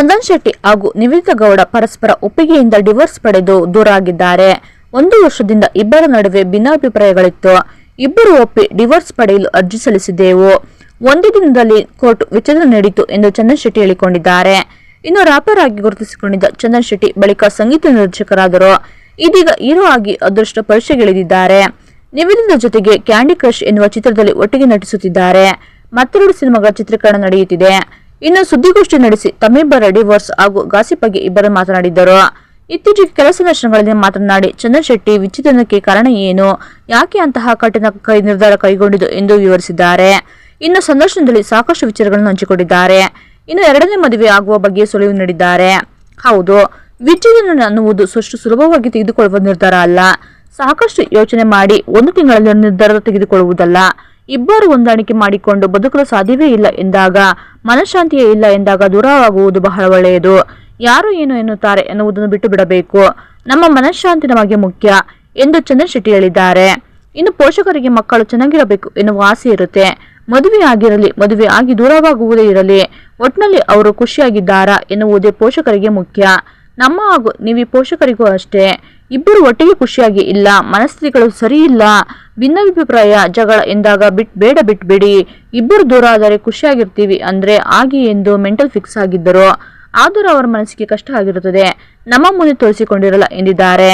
ಚಂದನ್ ಶೆಟ್ಟಿ ಹಾಗೂ ನಿವೇದಿತಾ ಗೌಡ ಪರಸ್ಪರ ಒಪ್ಪಿಗೆಯಿಂದ ಡಿವೋರ್ಸ್ ಪಡೆದು ದೂರಾಗಿದ್ದಾರೆ. ಒಂದು ವರ್ಷದಿಂದ ಇಬ್ಬರ ನಡುವೆ ಭಿನ್ನಾಭಿಪ್ರಾಯಗಳಿತ್ತು. ಇಬ್ಬರು ಒಪ್ಪಿ ಡಿವೋರ್ಸ್ ಪಡೆಯಲು ಅರ್ಜಿ ಸಲ್ಲಿಸಿದ್ದೆವು. ಒಂದು ದಿನದಲ್ಲಿ ಕೋರ್ಟ್ ವಿಚಾರಣೆ ನೀಡಿತು ಎಂದು ಚಂದನ್ ಶೆಟ್ಟಿ ಹೇಳಿಕೊಂಡಿದ್ದಾರೆ. ಇನ್ನು ರಾಪರ್ ಆಗಿ ಗುರುತಿಸಿಕೊಂಡಿದ್ದ ಚಂದನ್ ಶೆಟ್ಟಿ ಬಳಿಕ ಸಂಗೀತ ನಿರ್ದೇಶಕರಾದರು. ಇದೀಗ ಹೀರೋ ಆಗಿ ಅದೃಷ್ಟ ಪರೀಕ್ಷೆಗಿಳಿದಿದ್ದಾರೆ. ನಿವೇದಿತ ಜೊತೆಗೆ ಕ್ಯಾಂಡಿ ಕ್ರಶ್ ಎನ್ನುವ ಚಿತ್ರದಲ್ಲಿ ಒಟ್ಟಿಗೆ ನಟಿಸುತ್ತಿದ್ದಾರೆ. ಮತ್ತೆರಡು ಸಿನಿಮಾಗಳ ಚಿತ್ರೀಕರಣ ನಡೆಯುತ್ತಿದೆ. ಇನ್ನು ಸುದ್ದಿಗೋಷ್ಠಿ ನಡೆಸಿ ತಮ್ಮಿಬ್ಬರ ಡಿವೋರ್ಸ್ ಹಾಗೂ ಗಾಸಿಪ್ ಬಗ್ಗೆ ಇಬ್ಬರು ಮಾತನಾಡಿದ್ದರು. ಇತ್ತೀಚೆಗೆ ಕೆಲಸ ನಷ್ಟಗಳಲ್ಲಿ ಮಾತನಾಡಿ ಚಂದ್ರಶೆಟ್ಟಿ ವಿಚ್ಛೇದನಕ್ಕೆ ಕಾರಣ ಏನು? ಯಾಕೆ ಅಂತಹ ಕಠಿಣ ಕೈ ನಿರ್ಧಾರ ಕೈಗೊಂಡಿತು ಎಂದು ವಿವರಿಸಿದ್ದಾರೆ. ಇನ್ನು ಸಂದರ್ಶನದಲ್ಲಿ ಸಾಕಷ್ಟು ವಿಚಾರಗಳನ್ನು ಹಂಚಿಕೊಂಡಿದ್ದಾರೆ. ಇನ್ನು ಎರಡನೇ ಮದುವೆ ಆಗುವ ಬಗ್ಗೆ ಸುಳಿವು ನೀಡಿದ್ದಾರೆ. ಹೌದು ವಿಚ್ಛೇದನ ಅನ್ನುವುದು ಸುಷ್ಟು ಸುಲಭವಾಗಿ ತೆಗೆದುಕೊಳ್ಳುವ ನಿರ್ಧಾರ ಅಲ್ಲ. ಸಾಕಷ್ಟು ಯೋಚನೆ ಮಾಡಿ ಒಂದು ತಿಂಗಳಲ್ಲಿ ನಿರ್ಧಾರ ತೆಗೆದುಕೊಳ್ಳುವುದಲ್ಲ. ಇಬ್ಬರು ಹೊಂದಾಣಿಕೆ ಮಾಡಿಕೊಂಡು ಬದುಕಲು ಸಾಧ್ಯವೇ ಇಲ್ಲ ಎಂದಾಗ, ಮನಃಶಾಂತಿಯೇ ಇಲ್ಲ ಎಂದಾಗ ದೂರವಾಗುವುದು ಬಹಳ ಒಳ್ಳೆಯದು. ಯಾರು ಏನು ಎನ್ನುತ್ತಾರೆ ಎನ್ನುವುದನ್ನು ಬಿಟ್ಟು ಬಿಡಬೇಕು ನಮ್ಮ ಮನಃಶಾಂತಿ ನಮಗೆ ಮುಖ್ಯ ಎಂದು ಚಂದ್ರನ್ ಶೆಟ್ಟಿ ಹೇಳಿದ್ದಾರೆ. ಇನ್ನು ಪೋಷಕರಿಗೆ ಮಕ್ಕಳು ಚೆನ್ನಾಗಿರಬೇಕು ಎನ್ನುವ ಆಸೆ ಇರುತ್ತೆ. ಮದುವೆ ಆಗಿರಲಿ, ಮದುವೆ ಆಗಿ ದೂರವಾಗುವುದೇ ಇರಲಿ, ಒಟ್ನಲ್ಲಿ ಅವರು ಖುಷಿಯಾಗಿದ್ದಾರಾ ಎನ್ನುವುದೇ ಪೋಷಕರಿಗೆ ಮುಖ್ಯ. ನಮ್ಮ ಹಾಗೂ ನೀವು ಪೋಷಕರಿಗೂ ಅಷ್ಟೇ. ಇಬ್ಬರು ಒಟ್ಟಿಗೆ ಖುಷಿಯಾಗಿ, ಇಲ್ಲ, ಮನಸ್ಥಿತಿಗಳು ಸರಿ ಇಲ್ಲ, ಭಿನ್ನಾಭಿಪ್ರಾಯ, ಜಗಳ ಎಂದಾಗ ಬಿಟ್, ಬೇಡ ಬಿಟ್ಬಿಡಿ, ಇಬ್ಬರು ದೂರ ಆದರೆ ಖುಷಿಯಾಗಿರ್ತೀವಿ ಅಂದ್ರೆ ಆಗಿ ಎಂದು ಮೆಂಟಲ್ ಫಿಕ್ಸ್ ಆಗಿದ್ದರು. ಆದರೂ ಅವರ ಮನಸ್ಸಿಗೆ ಕಷ್ಟ ಆಗಿರುತ್ತದೆ. ನಮ್ಮ ಮುಂದೆ ತೋರಿಸಿಕೊಂಡಿರಲ್ಲ ಎಂದಿದ್ದಾರೆ.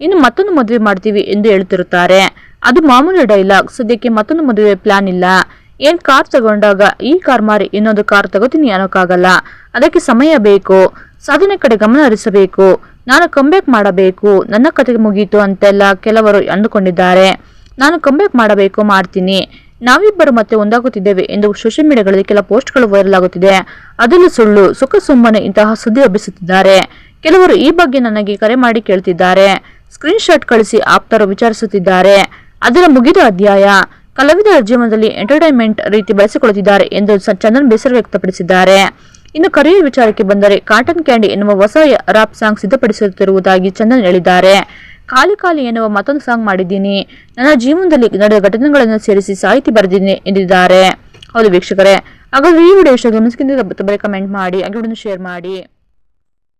ಇನ್ನು ಮತ್ತೊಂದು ಮದುವೆ ಮಾಡ್ತೀವಿ ಎಂದು ಹೇಳುತ್ತಿರುತ್ತಾರೆ. ಅದು ಮಾಮೂಲಿ ಡೈಲಾಗ್ ಸದ್ಯಕ್ಕೆ ಮತ್ತೊಂದು ಮದುವೆ ಪ್ಲಾನ್ ಇಲ್ಲ. ಏನ್ ಕಾರ್ ತಗೊಂಡಾಗ ಈ ಕಾರ್ ಮಾರಿ, ಇನ್ನೊಂದು ಕಾರ್ ತಗೋತೀನಿ ಅನ್ನೋಕ್ಕಾಗಲ್ಲ. ಅದಕ್ಕೆ ಸಮಯ ಬೇಕು. ಸಾಧನೆ ಕಡೆ ಗಮನ ಹರಿಸಬೇಕು. ನಾನು ಕಂಬ್ಯಾಕ್ ಮಾಡಬೇಕು, ನನ್ನ ಕತೆ ಮುಗೀತು ಅಂತೆಲ್ಲ ಕೆಲವರು ಅಂದುಕೊಂಡಿದ್ದಾರೆ. ನಾನು ಕಂಬ್ಯಾಕ್ ಮಾಡಬೇಕು ಮಾಡ್ತೀನಿ. ನಾವಿಬ್ಬರು ಮತ್ತೆ ಒಂದಾಗುತ್ತಿದ್ದೇವೆ ಎಂದು ಸೋಷಿಯಲ್ ಮೀಡಿಯಾಗಳಲ್ಲಿ ಕೆಲ ಪೋಸ್ಟ್ಗಳು ವೈರಲ್ ಆಗುತ್ತಿದೆ. ಅದನ್ನು ಸುಳ್ಳು, ಸುಖ ಸುಮ್ಮನೆ ಇಂತಹ ಸುದ್ದಿ ಹಬ್ಬಿಸುತ್ತಿದ್ದಾರೆ. ಕೆಲವರು ಈ ಬಗ್ಗೆ ನನಗೆ ಕರೆ ಮಾಡಿ ಕೇಳ್ತಿದ್ದಾರೆ. ಸ್ಕ್ರೀನ್ ಶಾಟ್ ಕಳಿಸಿ ಆಪ್ತರು ವಿಚಾರಿಸುತ್ತಿದ್ದಾರೆ. ಅದರ ಮುಗಿದ ಅಧ್ಯಾಯ, ಕಲಾವಿದರ ಜೀವನದಲ್ಲಿ ಎಂಟರ್ಟೈನ್ಮೆಂಟ್ ರೀತಿ ಬಳಸಿಕೊಳ್ಳುತ್ತಿದ್ದಾರೆ ಎಂದು ಚಂದನ್ ಬೇಸರ ವ್ಯಕ್ತಪಡಿಸಿದ್ದಾರೆ. ಇನ್ನು ಕರೆಯ ವಿಚಾರಕ್ಕೆ ಬಂದರೆ ಕಾಟನ್ ಕ್ಯಾಂಡಿ ಎನ್ನುವ ಹೊಸ ರಾಪ್ ಸಾಂಗ್ ಸಿದ್ಧಪಡಿಸುತ್ತಿರುವುದಾಗಿ ಚಂದನ್ ಹೇಳಿದ್ದಾರೆ. ಖಾಲಿ ಖಾಲಿ ಎನ್ನುವ ಮತ್ತೊಂದು ಸಾಂಗ್ ಮಾಡಿದ್ದೀನಿ. ನನ್ನ ಜೀವನದಲ್ಲಿ ನಡೆದ ಘಟನೆಗಳನ್ನು ಸೇರಿಸಿ ಸಾಹಿತಿ ಬರೆದಿದ್ದೀನಿ ಎಂದಿದ್ದಾರೆ. ಹೌದು ವೀಕ್ಷಕರೇ, ಹಾಗಾದ್ರೆ ಈ ವಿಡಿಯೋ ಇಷ್ಟ ಗಮನಿಸಿದ ಕಮೆಂಟ್ ಮಾಡಿ, ಹಾಗೆ ಶೇರ್ ಮಾಡಿ.